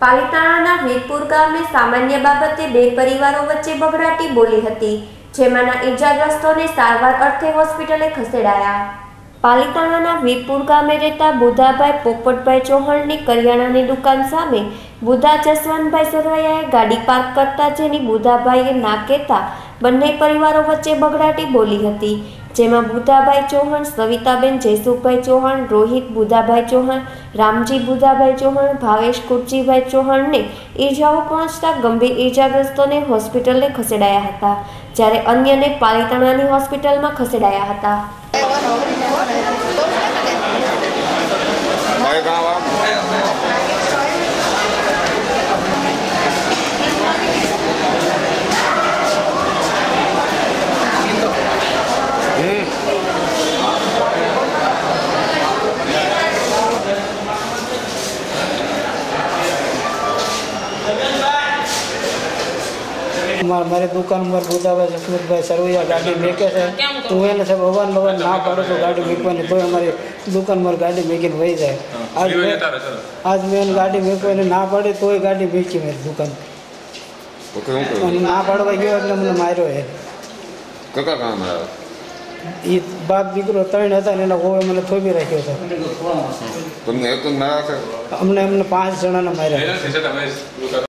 પાલિતાણાના વીરપુર ગામે સામાન્ય બાબતે બે પરિવારો વચ્ચે બગડાટી બોલી હતી, જેમાંના ઈજાગ્રસ્તોને સારવાર અર્થે હોસ્પિટલે ખસેડાયા. પાલિતાણાના વીરપુર ગામે રહેતા બુધાભાઈ પોપટભાઈ ચૌહાણની કરિયાણાની દુકાન સામે બુધા જસવંતભાઈ સરવૈયાએ ગાડી પાર્ક કરતા જેની બુધાભાઈએ ના કહેતા બંને પરિવારો વચ્ચે બગડાટી બોલી હતી, જેમાં બુધાભાઈ ચૌહાણ, સવિતાબેન જયસુખભાઈ ચૌહાણ, રોહિત બુધાભાઈ ચૌહાણ, રામજી બુધાભાઈ ચૌહાણ, ભાવેશ કુરજીભાઈ ચૌહાણને ઈજાઓ પહોંચતા ગંભીર ઈજાગ્રસ્તોને હોસ્પિટલે ખસેડાયા હતા, જ્યારે અન્યને પાલિતાણાની હોસ્પિટલમાં ખસેડાયા હતા. Thank you. માર- મારી દુકાન પર બુધાભાઈ જસમતભાઈ સરવૈયા ગાડી મેકે છે. તો હું એને સાહેબ ભગવાન ભગવાન ના પાડો છું ગાડી મેકવાની તોય અમારી દુકાન પર ગાડી મેકીને વહી જાય. આજ મેં આજ મેં એને ગાડી મેકવા એને ના પાડી તોય ગાડી મેકી મારી દુકાન. અને ના પાડવા ગયો એટલે મને માર્યો એ. કકા કામ આવ્યા એ બાપ દીકરો ત્રણ હતા ને એના હોવે મને થોભી રાખ્યો હતો. તમને એક અમને એમને પાંચ જણાને માર્યા.